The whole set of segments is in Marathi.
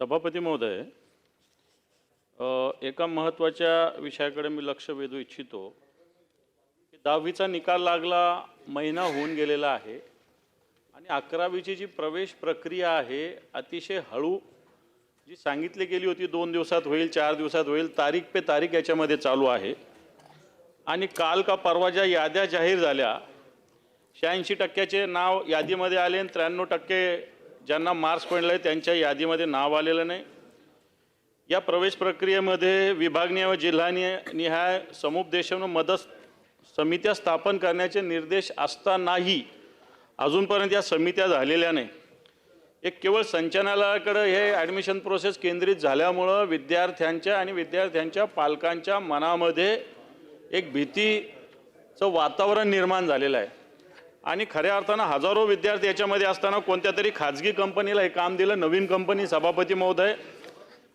सभापती महोदय एका महत्त्वाच्या विषयाकडे मी लक्ष वेधू इच्छितो. की दहावीचा निकाल लागला महिना होऊन गेलेला आहे आणि अकरावीची जी प्रवेश प्रक्रिया आहे अतिशय हळू जी सांगितली गेली होती दोन दिवसात होईल चार दिवसात होईल तारीख पे तारीख याच्यामध्ये चालू आहे. आणि काल का परवा ज्या याद्या जाहीर झाल्या शहाऐंशी टक्क्याचे नाव यादीमध्ये आले आणि त्र्याण्णव टक्के ज्यांना मार्क्स पडले आहे त्यांच्या यादीमध्ये नाव आलेलं नाही. या प्रवेश प्रक्रियेमध्ये विभागनीय व जिल्हानिय निहाय समुपदेशन व मदत समित्या स्थापन करण्याचे निर्देश असतानाही अजूनपर्यंत या समित्या झालेल्या नाही. एक केवळ संचालनालयाकडं हे ॲडमिशन प्रोसेस केंद्रित झाल्यामुळं विद्यार्थ्यांच्या आणि विद्यार्थ्यांच्या पालकांच्या मनामध्ये एक भीतीचं वातावरण निर्माण झालेलं आहे. आणि खऱ्या अर्थानं हजारो विद्यार्थी याच्यामध्ये असताना कोणत्या तरी खाजगी कंपनीला हे काम दिलं नवीन कंपनी सभापती महोदय.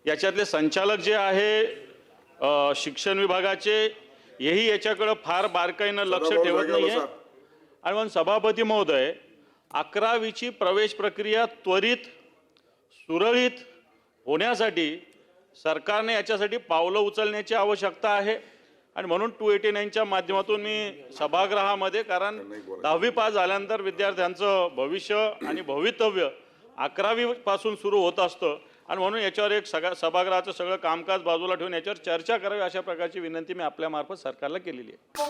याच्यातले संचालक जे आहे शिक्षण विभागाचे हेही याच्याकडं फार बारकाईनं लक्ष ठेवत नाही आहे. आणि म्हणून सभापती महोदय अकरावीची प्रवेश प्रक्रिया त्वरित सुरळीत होण्यासाठी सरकारने याच्यासाठी पावलं उचलण्याची आवश्यकता आहे. आणि म्हणून टू एटी नाईनच्या माध्यमातून मी सभागृहामध्ये कारण दहावी पास झाल्यानंतर विद्यार्थ्यांचं भविष्य आणि भवितव्य अकरावी पासून सुरू होत असतं. आणि म्हणून याच्यावर एक सगळ्या सभागृहाचं सगळं कामकाज बाजूला ठेवून याच्यावर चर्चा करावी अशा प्रकारची विनंती मी आपल्यामार्फत सरकारला केलेली आहे.